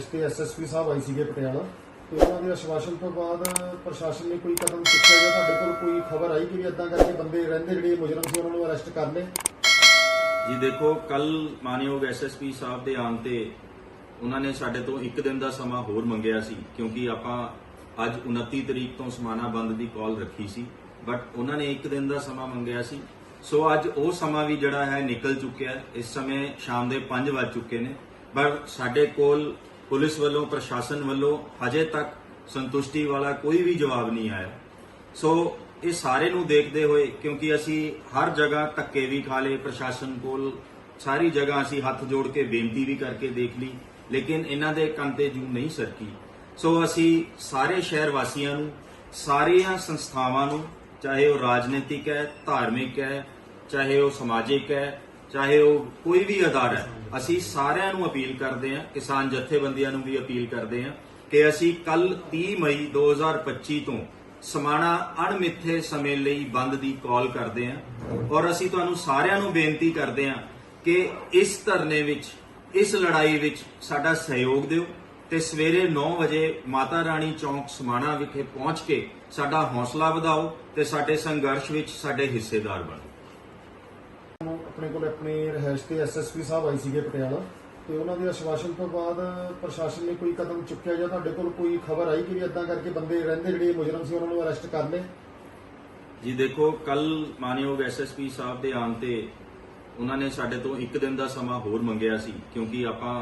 ਰਹਿਸ਼ ਤੇ ਐਸਐਸਪੀ ਸਾਹਿਬ ਆਏ ਸੀਗੇ ਪਟਿਆਲਾ। ਤੇ ਉਹਨਾਂ ਦੇ ਆਸ਼ਵਾਸਨ ਤੋਂ ਬਾਅਦ ਪ੍ਰਸ਼ਾਸਨ ਨੇ ਕੋਈ ਕਦਮ ਚੁੱਕਿਆ ਜਾਂ ਤੁਹਾਡੇ ਕੋਲ ਕੋਈ ਖਬਰ ਆਈ ਕਿ ਵੀ ਇਦਾਂ ਕਰਕੇ ਬੰਦੇ ਰਹਿੰਦੇ ਜਿਹੜੇ ਮੁਜਰਮ ਸੀ, ਉਹਨਾਂ ਨੂੰ ਅਰੈਸਟ ਕਰ ਲਏ? ਜੀ ਦੇਖੋ, ਕੱਲ ਮਾਨਯੋਗ ਐਸਐਸਪੀ ਸਾਹਿਬ ਦੇ ਆਉਣ ਤੇ ਉਹਨਾਂ ਨੇ ਸਾਡੇ ਤੋਂ ਇੱਕ ਦਿਨ ਦਾ ਸਮਾਂ ਹੋਰ ਮੰਗਿਆ ਸੀ, ਕਿਉਂਕਿ ਆਪਾਂ ਅੱਜ 29 ਤਰੀਕ ਤੋਂ ਸਮਾਨਾ ਬੰਦ ਦੀ ਕਾਲ ਰੱਖੀ ਸੀ, ਬਟ ਉਹਨਾਂ ਨੇ ਇੱਕ ਦਿਨ ਦਾ ਸਮਾਂ ਮੰਗਿਆ ਸੀ। ਸੋ ਅੱਜ ਉਹ ਸਮਾਂ ਵੀ ਜਿਹੜਾ ਹੈ ਨਿਕਲ ਚੁੱਕਿਆ, ਇਸ ਸਮੇਂ ਸ਼ਾਮ ਦੇ 5 ਵੱਜ ਚੁੱਕੇ ਨੇ, ਪਰ ਸਾਡੇ ਕੋਲ ਪੁਲਿਸ ਵੱਲੋਂ, ਪ੍ਰਸ਼ਾਸਨ ਵੱਲੋਂ ਹਜੇ ਤੱਕ ਸੰਤੁਸ਼ਟੀ ਵਾਲਾ ਕੋਈ ਵੀ ਜਵਾਬ ਨਹੀਂ ਆਇਆ। ਸੋ ਇਹ ਸਾਰੇ ਨੂੰ ਦੇਖਦੇ ਹੋਏ, ਕਿਉਂਕਿ ਅਸੀਂ ਹਰ ਜਗ੍ਹਾ ਧੱਕੇ ਵੀ ਖਾ ਲਏ, ਪ੍ਰਸ਼ਾਸਨ ਕੋਲ ਸਾਰੀ ਜਗ੍ਹਾ ਅਸੀਂ ਹੱਥ ਜੋੜ ਕੇ ਬੇਨਤੀ ਵੀ ਕਰਕੇ ਦੇਖ ਲਈ, ਲੇਕਿਨ ਇਹਨਾਂ ਦੇ ਕੰਨ ਤੇ ਜੂ ਨਹੀਂ ਸਰਕੀ। ਸੋ ਅਸੀਂ ਸਾਰੇ ਸ਼ਹਿਰ ਵਾਸੀਆਂ ਨੂੰ, ਸਾਰੀਆਂ ਸੰਸਥਾਵਾਂ ਨੂੰ, ਚਾਹੇ ਉਹ ਰਾਜਨੀਤਿਕ ਹੈ, ਧਾਰਮਿਕ ਹੈ, ਚਾਹੇ ਉਹ ਸਮਾਜਿਕ ਹੈ ਚਾਹੇ ਉਹ ਕੋਈ ਵੀ ਅਦਾਰਾ ਹੈ, ਅਸੀਂ ਸਾਰਿਆਂ ਨੂੰ ਅਪੀਲ ਕਰਦੇ ਹਾਂ, ਕਿਸਾਨ ਜਥੇਬੰਦੀਆਂ ਨੂੰ ਵੀ ਅਪੀਲ ਕਰਦੇ ਹਾਂ ਕਿ ਅਸੀਂ ਕੱਲ 30 ਮਈ 2025 ਤੋਂ ਸਮਾਣਾ ਅਣਮਿੱਥੇ ਸਮੇਂ ਲਈ ਬੰਦ ਦੀ ਕਾਲ ਕਰਦੇ ਹਾਂ ਔਰ ਅਸੀਂ ਤੁਹਾਨੂੰ ਸਾਰਿਆਂ ਨੂੰ ਬੇਨਤੀ ਕਰਦੇ ਹਾਂ ਕਿ ਇਸ ਧਰਨੇ ਵਿੱਚ, ਇਸ ਲੜਾਈ ਵਿੱਚ ਸਾਡਾ ਸਹਿਯੋਗ ਦਿਓ ਤੇ ਸਵੇਰੇ 9 ਵਜੇ ਮਾਤਾ ਰਾਣੀ ਚੌਂਕ ਸਮਾਣਾ ਵਿਖੇ ਪਹੁੰਚ ਕੇ ਸਾਡਾ ਹੌਸਲਾ ਵਧਾਓ ਤੇ ਸਾਡੇ ਸੰਘਰਸ਼ ਵਿੱਚ ਸਾਡੇ ਹਿੱਸੇਦਾਰ ਬਣੋ। ਆਪਣੇ ਕੋਲ ਆਪਣੇ ਰਹਿਸ਼ ਤੇ ਐਸਐਸਪੀ ਸਾਹਿਬ ਆਏ ਸੀਗੇ ਪਟਿਆਲਾ ਤੇ ਉਹਨਾਂ ਦੇ ਅਸ਼ਵਾਸਨ ਤੋਂ ਬਾਅਦ ਪ੍ਰਸ਼ਾਸਨ ਨੇ ਕੋਈ ਕਦਮ ਚੁੱਕਿਆ ਜਾਂ ਤੁਹਾਡੇ ਕੋਲ ਕੋਈ ਖਬਰ ਆਈ ਕਿ ਵੀ ਇਦਾਂ ਕਰਕੇ ਬੰਦੇ ਰਹਿੰਦੇ ਜਿਹੜੇ ਮੁਜਰਮ ਸੀ ਉਹਨਾਂ ਨੂੰ ਅਰੈਸਟ ਕਰ ਲਏ? ਜੀ ਦੇਖੋ, ਕੱਲ ਮਾਨਯੋਗ ਐਸਐਸਪੀ ਸਾਹਿਬ ਦੇ ਆਉਣ ਤੇ ਉਹਨਾਂ ਨੇ ਸਾਡੇ ਤੋਂ ਇੱਕ ਦਿਨ ਦਾ ਸਮਾਂ ਹੋਰ ਮੰਗਿਆ ਸੀ, ਕਿਉਂਕਿ ਆਪਾਂ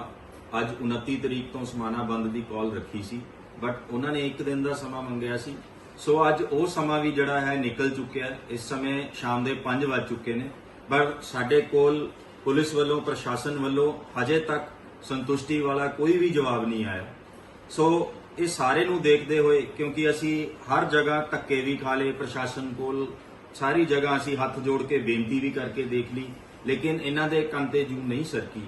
ਅੱਜ 29 ਤਰੀਕ ਤੋਂ ਸਮਾਨਾ ਬੰਦ ਦੀ ਕਾਲ ਰੱਖੀ ਸੀ ਬਟ ਉਹਨਾਂ ਨੇ ਇੱਕ ਦਿਨ ਦਾ ਸਮਾਂ ਮੰਗਿਆ ਸੀ। ਸੋ ਅੱਜ ਉਹ ਸਮਾਂ ਵੀ ਜਿਹੜਾ ਹੈ ਨਿਕਲ ਚੁੱਕਿਆ, ਇਸ ਸਮੇਂ ਸ਼ਾਮ ਦੇ 5 ਵੱਜ ਚੁੱਕੇ ਨੇ। ਪਰ ਸਾਡੇ ਕੋਲ ਪੁਲਿਸ ਵੱਲੋਂ, ਪ੍ਰਸ਼ਾਸਨ ਵੱਲੋਂ ਹਜੇ ਤੱਕ ਸੰਤੁਸ਼ਟੀ ਵਾਲਾ ਕੋਈ ਵੀ ਜਵਾਬ ਨਹੀਂ ਆਇਆ। ਸੋ ਇਹ ਸਾਰੇ ਨੂੰ ਦੇਖਦੇ ਹੋਏ, ਕਿਉਂਕਿ ਅਸੀਂ ਹਰ ਜਗ੍ਹਾ ਧੱਕੇ ਵੀ ਖਾ ਲਏ, ਪ੍ਰਸ਼ਾਸਨ ਕੋਲ ਸਾਰੀ ਜਗ੍ਹਾ ਅਸੀਂ ਹੱਥ ਜੋੜ ਕੇ ਬੇਨਤੀ ਵੀ ਕਰਕੇ ਦੇਖ ਲਈ, ਲੇਕਿਨ ਇਹਨਾਂ ਦੇ ਕੰਨ ਤੇ ਜੂ ਨਹੀਂ ਸਰਕੀ।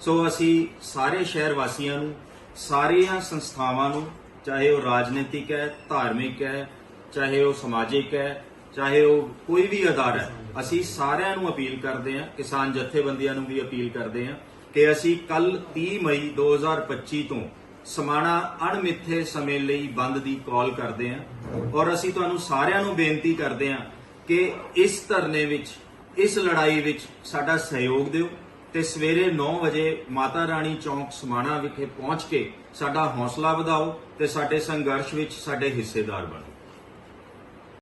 ਸੋ ਅਸੀਂ ਸਾਰੇ ਸ਼ਹਿਰ ਵਾਸੀਆਂ ਨੂੰ, ਸਾਰੀਆਂ ਸੰਸਥਾਵਾਂ ਨੂੰ, ਚਾਹੇ ਉਹ ਰਾਜਨੀਤਿਕ ਹੈ, ਧਾਰਮਿਕ ਹੈ, ਚਾਹੇ ਉਹ ਸਮਾਜਿਕ ਹੈ ਚਾਹੇ ਉਹ ਕੋਈ ਵੀ ਅਦਾਰਾ ਹੈ, ਅਸੀਂ ਸਾਰਿਆਂ ਨੂੰ ਅਪੀਲ ਕਰਦੇ ਹਾਂ, ਕਿਸਾਨ ਜਥੇਬੰਦੀਆਂ ਨੂੰ ਵੀ ਅਪੀਲ ਕਰਦੇ ਹਾਂ ਕਿ ਅਸੀਂ ਕੱਲ 30 ਮਈ 2025 ਤੋਂ ਸਮਾਣਾ ਅਣਮਿੱਥੇ ਸਮੇਂ ਲਈ ਬੰਦ ਦੀ ਕਾਲ ਕਰਦੇ ਹਾਂ ਔਰ ਅਸੀਂ ਤੁਹਾਨੂੰ ਸਾਰਿਆਂ ਨੂੰ ਬੇਨਤੀ ਕਰਦੇ ਹਾਂ ਕਿ ਇਸ ਧਰਨੇ ਵਿੱਚ, ਇਸ ਲੜਾਈ ਵਿੱਚ ਸਾਡਾ ਸਹਿਯੋਗ ਦਿਓ ਤੇ ਸਵੇਰੇ 9 ਵਜੇ ਮਾਤਾ ਰਾਣੀ ਚੌਂਕ ਸਮਾਣਾ ਵਿਖੇ ਪਹੁੰਚ ਕੇ ਸਾਡਾ ਹੌਸਲਾ ਵਧਾਓ ਤੇ ਸਾਡੇ ਸੰਘਰਸ਼ ਵਿੱਚ ਸਾਡੇ ਹਿੱਸੇਦਾਰ ਬਣੋ।